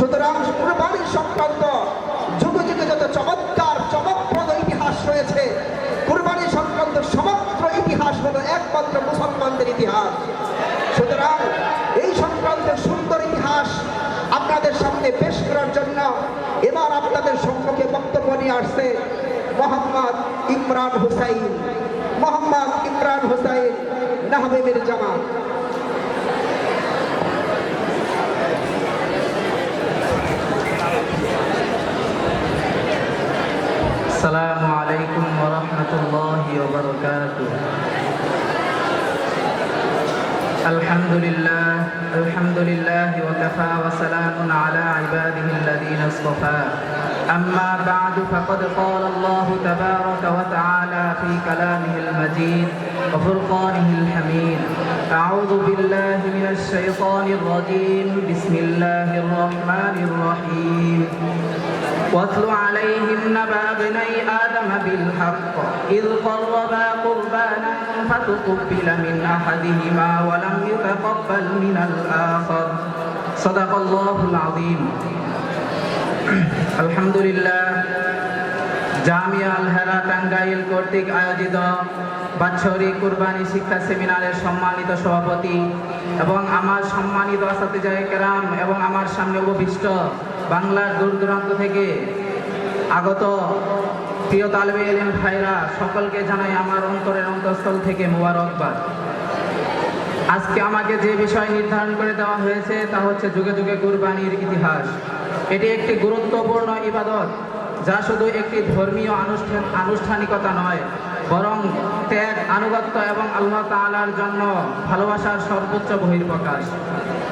সুতরাং কুরবানি সংক্রান্ত যুগে যুগে যত চমৎকার, চমকপ্রদ ইতিহাস রয়েছে, কুরবানি সংক্রান্ত সমগ্র ইতিহাস হলো একমাত্র মুসলমানদের ইতিহাস। সুতরাং এই সংক্রান্ত সুন্দর ইতিহাস আপনাদের সামনে পেশ করার জন্য এবার আপনাদের সম্মুখে বক্তব্য নিয়ে আসছে মোহাম্মদ ইমরান হুসাইন। মোহাম্মদ ইমরান হুসাইন নাহবিবের জামাত السلام عليكم ورحمة الله وبركاته. الحمد لله الحمد لله وكفى وسلام على عباده الذين اصطفى. أما بعد فقد قال الله تبارك وتعالى في كلامه المجيد وفرقانه الحميد. أعوذ بالله من الشيطان الرجيم. بسم الله الرحمن الرحيم. واتل عليهم نبأ ابني آدم بالحق إذ قربا قربانا فتقبل من أحدهما ولم يتقبل من الآخر صدق الله العظيم الحمد لله জামিয়া আল হেরা টাঙ্গাইল কর্তৃক আয়োজিত বাৎসরিক কুরবানি শিক্ষা সেমিনারের সম্মানিত সভাপতি এবং আমার সম্মানিত আসাতিজায় কেরাম এবং আমার সামনে উপবিষ্ট বাংলার দূর দূরান্ত থেকে আগত প্রিয় তালবে এলেন ভাইরা, সকলকে জানাই আমার অন্তরের অন্তঃস্থল থেকে মোবারকবাদ। আজকে আমাকে যে বিষয় নির্ধারণ করে দেওয়া হয়েছে, তা হচ্ছে যুগে যুগে কুরবানির ইতিহাস। এটি একটি গুরুত্বপূর্ণ ইবাদত, যা শুধু একটি ধর্মীয় আনুষ্ঠান আনুষ্ঠানিকতা নয়, বরং ত্যাগ, আনুগত্য এবং আল্লাহ তাআলার জন্য ভালোবাসার সর্বোচ্চ বহির্প্রকাশ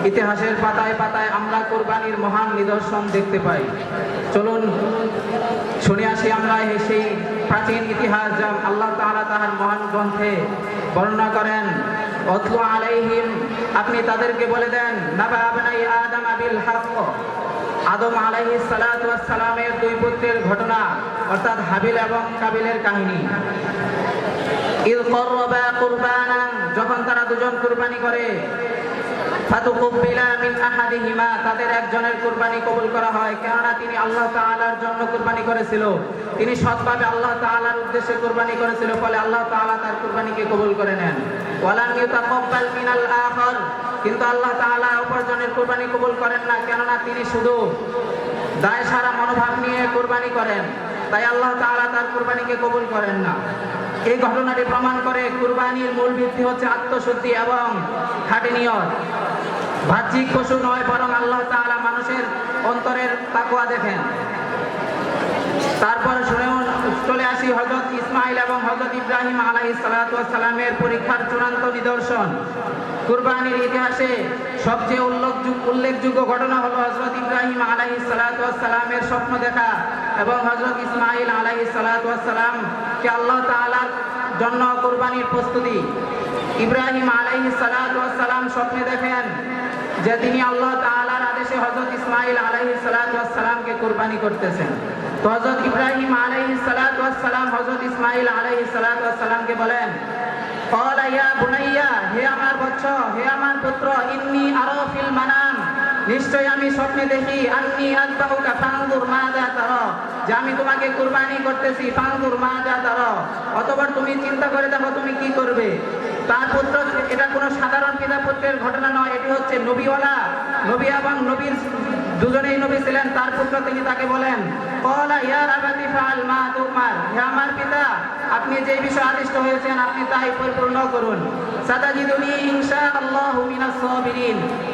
ইতিহাসের পাতায় পাতায় আমরা কোরবানির মহান নিদর্শন দেখতে পাই। চলুন শুনে আসি আমরা সেই প্রাচীন ইতিহাস যা আল্লাহ তাআলা তাহার মহান গ্রন্থে বর্ণনা করেন। অতলু আলাইহিম, আপনি তাদেরকে বলে দেন, নাবা আবনাই আদম আবিল হক। আদম আলাইহি সালামের দুই পুত্রের ঘটনা, অর্থাৎ হাবিল এবং কাবিলের কাহিনী। ইদ করবা কুরবানান, যখন তারা দুজন কুরবানি করে ফাতুকুব্বিলা মিন আহাদিহিমা, তাদের একজনের কুরবানি কবুল করা হয়। কেননা তিনি আল্লাহ তাআলার জন্য কুরবানি করেছিল। তিনি সৎভাবে আল্লাহ তাআলার উদ্দেশ্যে কুরবানি করেছিল, ফলে আল্লাহ তাআলা তার কুরবানিকে কবুল করে নেন। ওয়ালাম ইউতাকাব্বাল মিনাল আখর, কিন্তু আল্লাহ তাআলা অপরজনের কুরবানি কবুল করেন না, কেননা তিনি শুধু দায় সারা মনোভাব নিয়ে কুরবানি করেন। তাই আল্লাহ তাআলা তার কুরবানিকে কবুল করেন না। এই ঘটনাটি প্রমাণ করে কুরবানির মূল ভিত্তি হচ্ছে আত্মশুদ্ধি এবং খাঁটি নিয়ত। বাহ্যিক পশু নয়, বরং আল্লাহ তাআলা মানুষের অন্তরের তাকওয়া দেখেন। তারপর শুনেও চলে আসি হজরত ইসমাইল এবং হজরত ইব্রাহিম আলাইহিস সালাতু ওয়াস সালামের পরীক্ষার চূড়ান্ত নিদর্শন। কুরবানির ইতিহাসে সবচেয়ে উল্লেখযোগ্য উল্লেখযোগ্য ঘটনা হলো হজরত ইব্রাহিম আলাইহিস সালাতু ওয়াস সালামের স্বপ্ন দেখা এবং হজরত ইসমাইল আলাইহিস সালাতু ওয়াস সালামকে আল্লাহ তাআলার জন্য কুরবানির প্রস্তুতি। ইব্রাহিম আলাইহিস সালাতু ওয়াস সালাম স্বপ্নে দেখেন যে তিনি আল্লাহ তালার আদেশে হজরত ইসমাইল আলহি সালাতামকে কোরবানি করতেছেন। তো হজরত ইব্রাহিম আলহি সালাতাম হজরত ইসমাইল আলহি সালাতামকে বলেন হে আমার ইন্নি মানাম। নিশ্চয় আমি স্বপ্নে দেখি আমি তোমাকে কুরবানি করতেছি মা অতবার তুমি চিন্তা করে দেখো তুমি কি করবে। তার পুত্র এটা কোনো সাধারণ পিতা পুত্রের ঘটনা নয়, এটি হচ্ছে নবীওয়ালা, নবী এবং নবীর দুজনেই নবী ছিলেন, তার পুত্র তিনি তাকে বলেন ইয়ার মা আমার পিতা, আপনি যে বিষয়ে আদিষ্ট হয়েছেন, আপনি তাই পরিপূর্ণ করুন।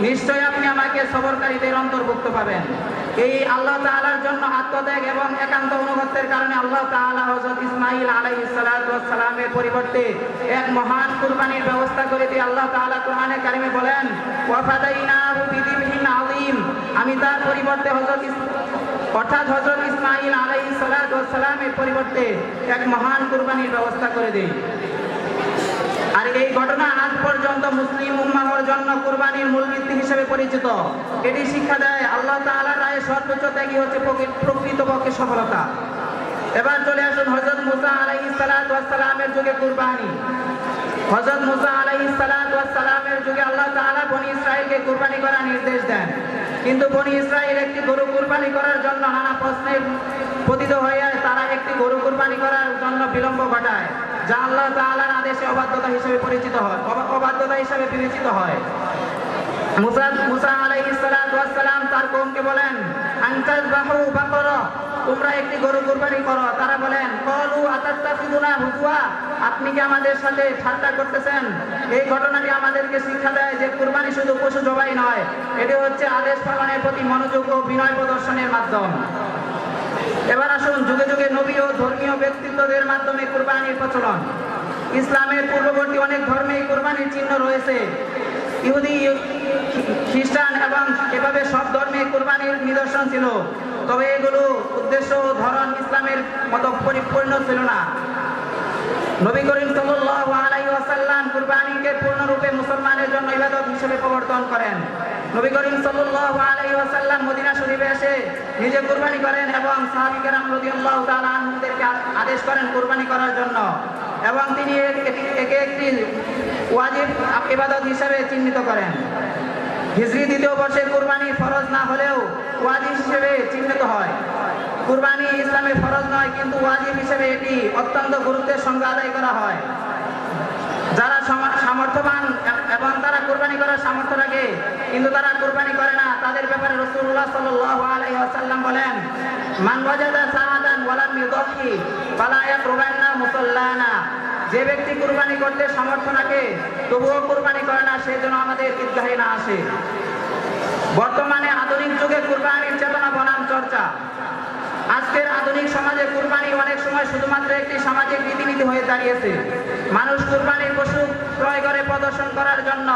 নিশ্চয় আপনি আমাকে সবরকারীদের অন্তর্ভুক্ত পাবেন। এই আল্লাহ তাআলার জন্য আত্মত্যাগ এবং একান্ত অনুগত্যের কারণে আল্লাহ তাআলা হযরত ইসমাঈল আলাইহিস সালামের পরিবর্তে এক মহান কুরবানির ব্যবস্থা করে দিয়ে আল্লাহ তাআলা কোরআনে কারিমে বলেন আমি তার পরিবর্তে হযরত ইস- অর্থাৎ আলাইহিস সালাতু ওয়াস সালামের পরিবর্তে এক মহান কুরবানির ব্যবস্থা করে দেই। আর এই ঘটনা আজ পর্যন্ত মুসলিম উম্মাহর জন্য কুরবানির ভিত্তি হিসেবে পরিচিত। এটি শিক্ষা দেয় আল্লাহ তাআলার রায়ে সর্বোচ্চ ত্যাগী হচ্ছে প্রকৃ- প্রকৃতপক্ষে সফলতা। এবার চলে আসুন হযরত মুসা ওয়াস সালামের যুগে কুরবানি। হযরত মুসা ওয়াস সালামের যুগে আল্লাহ তাআলা বনি ইসরাইলকে কুরবানি করার নির্দেশ দেন। কিন্তু বনি ইসরায়েল একটি গরু কুরবানি করার জন্য নানা প্রশ্নে পতিত হয়ে তারা একটি গরু কুরবানি করার জন্য বিলম্ব ঘটায়, যা আল্লাহ তাআলার আদেশে অবাধ্যতা হিসেবে পরিচিত হয়, অবা- অবাধ্যতা হিসেবে বিবেচিত হয়। মুসা মুসা আলাইহিস সালাতু সালাম তার কওমকে বলেন, আনতাযবাহু বাকরা। তোমরা একটি গরু কুরবানি করো। তারা বলেন, কলু আতাত্তাফিদুনা হুজুয়া আপনি কি আমাদের সাথে ঠাট্টা করতেছেন? এই ঘটনাটি আমাদেরকে শিক্ষা দেয় যে কুরবানি শুধু পশু জবাই নয়, এটি হচ্ছে আদেশ পালনের প্রতি মনোযোগ ও বিনয় প্রদর্শনের মাধ্যম। এবার আসুন, যুগে যুগে নবী ও ধর্মীয় ব্যক্তিত্বদের মাধ্যমে কুরবানির প্রচলন। ইসলামের পূর্ববর্তী অনেক ধর্মে কোরবানির চিহ্ন রয়েছে। ইহুদি, খ্রিস্টান এবং এভাবে সব ধর্মে কোরবানির নিদর্শন ছিল। তবে এগুলো উদ্দেশ্য ধরন ইসলামের মতো পরিপূর্ণ ছিল না। নবী করিম ওয়াসাল্লাম কুরবানিকে পূর্ণরূপে মুসলমানের জন্য ইবাদত হিসেবে প্রবর্তন করেন। নবী করিম ওয়াসাল্লাম মদিনা শরীফে এসে নিজে কুরবানি করেন এবং সাহাবী কেরাম রাদিয়াল্লাহু আদেশ করেন কুরবানি করার জন্য এবং তিনি একে একটি ওয়াজিব ইবাদত হিসেবে চিহ্নিত করেন। হিজরি দ্বিতীয় বর্ষে কুরবানি ফরজ না হলেও ওয়াজিব হিসেবে চিহ্নিত হয়। কুরবানি ইসলামে ফরজ নয়, কিন্তু ওয়াজিব হিসেবে এটি অত্যন্ত গুরুত্বের সঙ্গে আদায় করা হয়। যারা সামর্থ্যবান এবং তারা কুরবানি করার সামর্থ্য রাখে, কিন্তু তারা কুরবানি করে না, তাদের ব্যাপারে রাসূলুল্লাহ সাল্লাল্লাহু আলাইহি ওয়াসাল্লাম বলেন, মান ওয়াজাদা সাআদান ওয়ালাম ইউদাহি, ফালা ইয়াকরুবান্না যে ব্যক্তি কুরবানি করতে সামর্থ্য রাখে, তবুও কুরবানি করে না, সে যেন আমাদের ঈদগাহে না আসে। বর্তমানে আধুনিক যুগে কুরবানির চেতনা, বনাম, চর্চা। আজকের আধুনিক সমাজে কুরবানি অনেক সময় শুধুমাত্র একটি সামাজিক রীতিনীতি হয়ে দাঁড়িয়েছে। মানুষ কুরবানির পশু ক্রয় করে প্রদর্শন করার জন্য।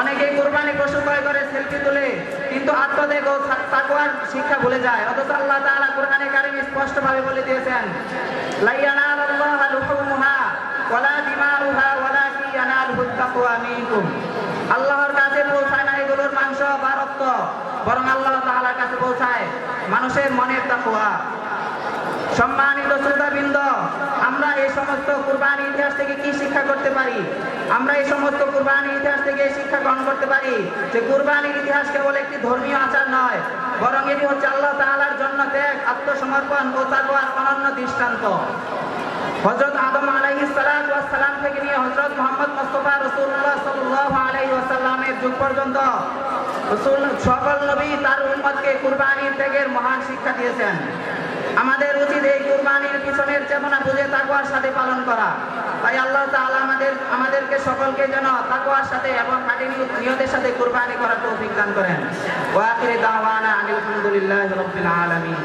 অনেকেই কুরবানি পশু ক্রয় করে সেলফি তুলে, কিন্তু আত্মদেহ ও তাকওয়ার শিক্ষা ভুলে যায়। অথচ আল্লাহ তাআলা কোরআনে কারিম স্পষ্টভাবে বলে দিয়েছেন লুহুমুহা ওয়ালা দিমাউহা ওয়ালাকি ইয়ানালুহুত তাকওয়া মিনকুম। আল্লাহর কাছে পৌঁছায় না এগুলোর মাংস বা রক্ত, বরং আল্লাহ তাআলার কাছে পৌঁছায় মানুষের মনের তাকওয়া। সম্মানিত শ্রোতাবৃন্দ, আমরা এই সমস্ত কুরবানি ইতিহাস থেকে কি শিক্ষা করতে পারি? আমরা এই সমস্ত কুরবানি ইতিহাস থেকে শিক্ষা গ্রহণ করতে পারি যে কুরবানির ইতিহাস কেবল একটি ধর্মীয় আচার নয়, বরং এটি হচ্ছে আল্লাহ তাআলার জন্য ত্যাগ, আত্মসমর্পণ, ও তাকওয়ার অনন্য দৃষ্টান্ত। হযরত আদম ওয়াস সালাম থেকে নিয়ে হযরত মুহাম্মদ মুস্তাফা রাসূলুল্লাহ সাল্লাল্লাহু আলাইহি ওয়াসাল্লামের যুগ পর্যন্ত রাসূল সকল নবী তার উম্মতকে কুরবানির ত্যাগের মহান শিক্ষা দিয়েছেন। আমাদের উচিত এই কুরবানির পিছনের চেতনা বুঝে তাকওয়ার সাথে পালন করা। তাই আল্লাহ তাআলা আমাদের, আমাদেরকে সকলকে যেন তাকওয়ার সাথে এবং খাঁটি নিয়তের সাথে কুরবানি করার তৌফিক দান করেন। ওয়া দাওয়ানা আনিল হামদুলিল্লাহি রাব্বিল আলামিন।